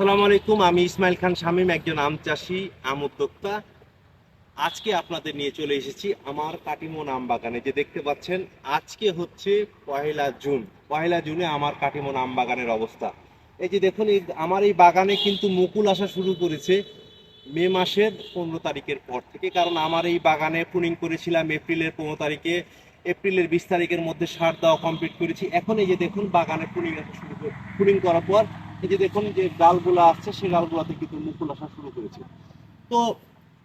আসসালামু আলাইকুম, আমি ইসমাইল খান শামীম, একজন আম চাষি, আম উদ্যোক্তা। আজকে আপনাদের নিয়ে চলে এসেছি আমার কাটিমন আম বাগানে। যে দেখতে পাচ্ছেন, আজকে হচ্ছে পহেলা জুন। পহেলা জুনে আমার কাটিমন আম বাগানের অবস্থা। এই যে দেখুন, এই আমার এই বাগানে কিন্তু মুকুল আসা শুরু করেছে মে মাসের পনেরো তারিখের পর থেকে। কারণ আমার এই বাগানে প্রুনিং করেছিলাম এপ্রিলের পনেরো তারিখে। এপ্রিলের বিশ তারিখের মধ্যে সার দেওয়া কমপ্লিট করেছি। এখন এই যে দেখুন, বাগানে প্রুনিং আসা শুরু করে প্রুনিং করার পর এই যে দেখুন যে ডালগুলো আসছে, সেই ডালগুলোতে কিন্তু মুকুল আসা শুরু করেছে। তো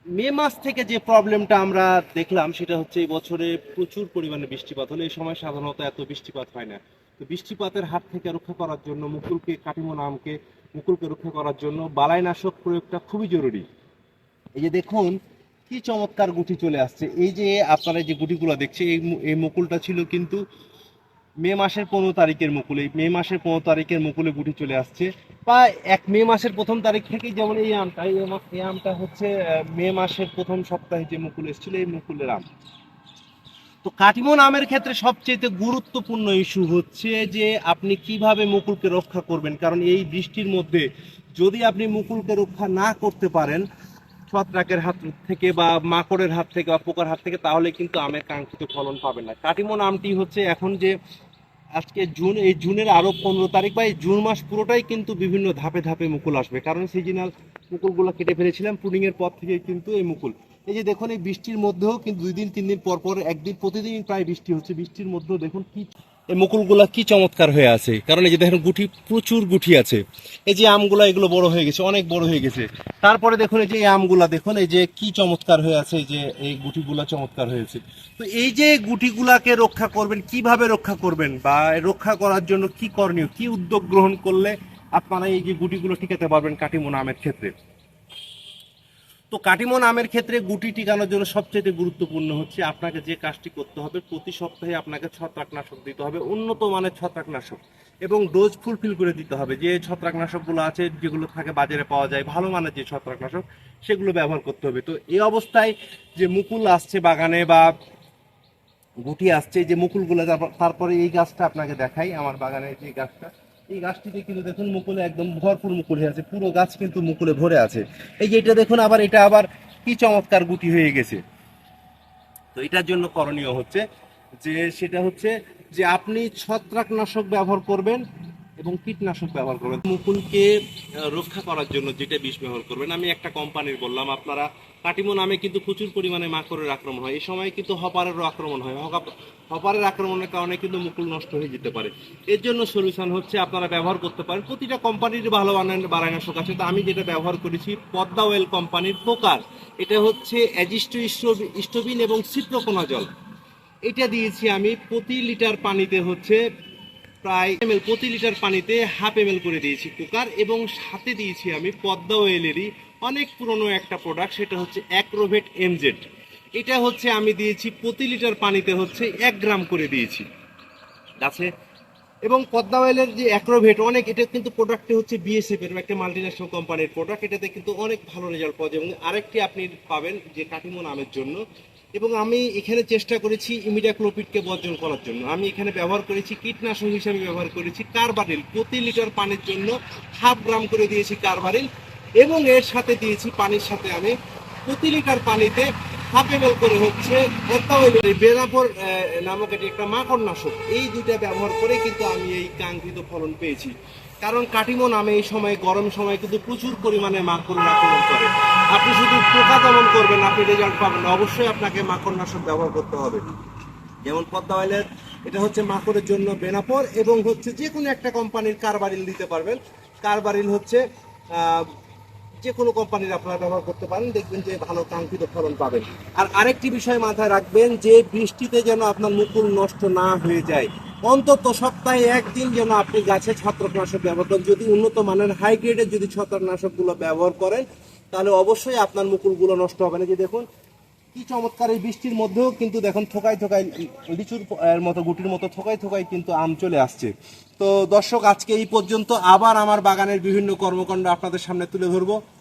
মে মাস থেকে যে প্রবলেমটা আমরা দেখলাম, সেটা হচ্ছে এই বছরে প্রচুর পরিমাণে বৃষ্টিপাত হলে এই সময় সাধারণত এত বৃষ্টিপাত হয় না। তো বৃষ্টিপাতের হাত থেকে রক্ষা করার জন্য মুকুলকে কাটিমন আমকে মুকুলকে রক্ষা করার জন্য বালাইনাশক প্রয়োগটা খুবই জরুরি। এই যে দেখুন, কি চমৎকার গুটি চলে আসছে। এই যে আপনারা যে গুটিগুলো দেখছে এই মুকুলটা ছিল কিন্তু মে মাসের পনেরো তারিখের মুকুল, মে মাসের পনেরো তারিখের মুকুলে গুটি চলে আসছে। বা এক মে মাসের প্রথম তারিখ থেকেই যেমন এই আমটা, এই আম- এই আমটা হচ্ছে মে মাসের প্রথম সপ্তাহে যে মুকুল এসেছিল, এই মুকুলের আম। তো কাটিমন আমের ক্ষেত্রে সবচেয়ে গুরুত্বপূর্ণ ইস্যু হচ্ছে যে আপনি কীভাবে মুকুলকে রক্ষা করবেন, কারণ এই বৃষ্টির মধ্যে যদি আপনি মুকুলকে রক্ষা না করতে পারেন, ছত্রাকের হাত থেকে বা মাকড়ের হাত থেকে বা পোকার হাত থেকে, তাহলে কিন্তু আমের কাঙ্ক্ষিত ফলন পাবেন না। কাটিমন আমটি হচ্ছে এখন যে আজকে জুন, এই জুনের আরও পনেরো তারিখ বা এই জুন মাস পুরোটাই কিন্তু বিভিন্ন ধাপে ধাপে মুকুল আসবে। কারণ সিজনাল মুকুলগুলো কেটে ফেলেছিলাম পুডিংয়ের পর থেকে কিন্তু এই মুকুল। এই যে দেখুন, এই বৃষ্টির মধ্যেও কিন্তু দুই দিন, তিন দিন পর পর, একদিন প্রতিদিন প্রায় বৃষ্টি হচ্ছে। বৃষ্টির মধ্যেও দেখুন কি এই মুকুলগুলা কি চমৎকার হয়ে আছে? কারণ এই যে দেখেন গুটি, প্রচুর গুটি আছে। এই যে আমগুলা, এগুলো বড় হয়ে গেছে, অনেক বড় হয়ে গেছে। তারপরে দেখুন এই যে এই আমগুলা, দেখুন এই যে কি চমৎকার হয়ে আছে, এই যে এই গুটিগুলা চমৎকার হয়েছে তো এই যে গুটিগুলাকে রক্ষা করবেন, কীভাবে রক্ষা করবেন বা রক্ষা করার জন্য কি করণীয়, কি উদ্যোগ গ্রহণ করলে আপনারা এই যে গুটিগুলো টিকাতে পারবেন কাটিমন আমের ক্ষেত্রে? তো কাটিমন আমের ক্ষেত্রে গুটি টিকানোর জন্য সবচেয়ে গুরুত্বপূর্ণ হচ্ছে আপনাকে যে কাজটি করতে হবে, প্রতি সপ্তাহে আপনাকে ছত্রাকনাশক দিতে হবে, উন্নত মানের ছত্রাকনাশক, এবং ডোজ ফুলফিল করে দিতে হবে। যে ছত্রাকনাশকগুলো আছে, যেগুলো থাকে বাজারে পাওয়া যায়, ভালো মানের যে ছত্রাকনাশক, সেগুলো ব্যবহার করতে হবে। তো এই অবস্থায় যে মুকুল আসছে বাগানে বা গুটি আসছে, যে মুকুলগুলো তারপর- এই গাছটা আপনাকে দেখাই, আমার বাগানের যে গাছটা। এই গাছটিতে কিন্তু দেখুন মুকুলে একদম ভরপুর মুকুল হয়ে আছে, পুরো গাছ কিন্তু মুকুলে ভরে আছে। এই যে এটা দেখুন, আবার এটা আবার কি চমৎকার গুটি হয়ে গেছে। তো এটার জন্য করণীয় হচ্ছে যে, সেটা হচ্ছে যে আপনি ছত্রাকনাশক ব্যবহার করবেন এবং কীটনাশক ব্যবহার করবেন। মুকুলকে রক্ষা করার জন্য যেটা বিষ ব্যবহার করবেন, আমি একটা কোম্পানির বললাম, আপনারা কাটিমো নামে কিন্তু প্রচুর পরিমাণে মাকড়ের আক্রমণ হয়। এই সময় কিন্তু হপারেরও আক্রমণ হয়। হপারের আক্রমণের কারণে কিন্তু মুকুল নষ্ট হয়ে যেতে পারে। এর জন্য সলিউশন হচ্ছে আপনারা ব্যবহার করতে পারেন। প্রতিটা কোম্পানির ভালো বারাইনাশক আছে। তো আমি যেটা ব্যবহার করেছি, পদ্মা ওয়েল কোম্পানির পোকার। এটা হচ্ছে অ্যাজিস্টো স্টোবিন এবং সিপ্রোকোনা জল এটা দিয়েছি আমি প্রতি লিটার পানিতে হচ্ছে প্রায় এমএল প্রতি লিটার পানিতে হাফ এমএল করে দিয়েছি কুকার এবং সাথে দিয়েছি আমি পদ্মা ওয়েলেরই অনেক পুরনো একটা প্রোডাক্ট সেটা হচ্ছে অ্যাক্রোভেট এমজেড। এটা হচ্ছে আমি দিয়েছি প্রতি লিটার পানিতে হচ্ছে এক গ্রাম করে দিয়েছি। গাছে এবং পদ্মা অয়েলের যে অ্যাক্রোভেট, অনেক এটা কিন্তু প্রোডাক্টে হচ্ছে বিএসএফ এর একটা মাল্টিন্যাশনাল কোম্পানির প্রোডাক্ট এটাতে কিন্তু অনেক ভালো রেজাল্ট পাওয়া যায়। এবং আরেকটি আপনি পাবেন যে কাটিমো নামের জন্য এবং আমি এখানে চেষ্টা করেছি ইমিডাক্লোপিডকে বর্জন করার জন্য। আমি এখানে ব্যবহার করেছি, কীটনাশক হিসাবে ব্যবহার করেছি, কার্বারিল, প্রতি লিটার পানির জন্য হাফ গ্রাম করে দিয়েছি কার্বারিল এবং এর সাথে দিয়েছি পানির সাথে আমি প্রতি লিটার পানিতে হাফ করে হচ্ছে বেনাপোর নামক এটি একটা মাকড় নাশক এই দুইটা ব্যবহার করে কিন্তু আমি এই কাঙ্ক্ষিত ফলন পেয়েছি। কারণ কাটিমো নামে এই সময়, গরম সময় কিন্তু প্রচুর পরিমাণে মাকড় আক্রমণ করে। আপনি শুধু পোকা দমন করবেন, আপনি রেজাল্ট পাবেন না। অবশ্যই আপনাকে মাকড় নাশক ব্যবহার করতে হবে। যেমন পদ্মা অয়েলের এটা হচ্ছে মাকড়ের জন্য বেনাপর এবং হচ্ছে যে কোনো একটা কোম্পানির কারবারিল দিতে পারবেন। কারবারিল হচ্ছে যে কোনো কোম্পানির আপনারা ব্যবহার করতে পারেন, দেখবেন যে ভালো কাঙ্ক্ষিত ফলন পাবেন। আর আরেকটি বিষয় মাথায় রাখবেন যে, বৃষ্টিতে যেন আপনার মুকুল নষ্ট না হয়ে যায়। অন্তত সপ্তাহে একদিন যেন আপনি গাছে ছত্রাকনাশক ব্যবহার করেন। যদি উন্নত মানের হাই গ্রেডের যদি ছত্রাকনাশকগুলো ব্যবহার করেন, তাহলে অবশ্যই আপনার মুকুলগুলো নষ্ট হবে না। যে দেখুন, কি চমৎকার এই বৃষ্টির মধ্যেও কিন্তু দেখুন, থোকায় থোকায় লিচুর মতো, গুটির মতো থোকায় থোকায় কিন্তু আম চলে আসছে। তো দর্শক, আজকে এই পর্যন্ত আবার আমার বাগানের বিভিন্ন কর্মকাণ্ড আপনাদের সামনে তুলে ধরবো।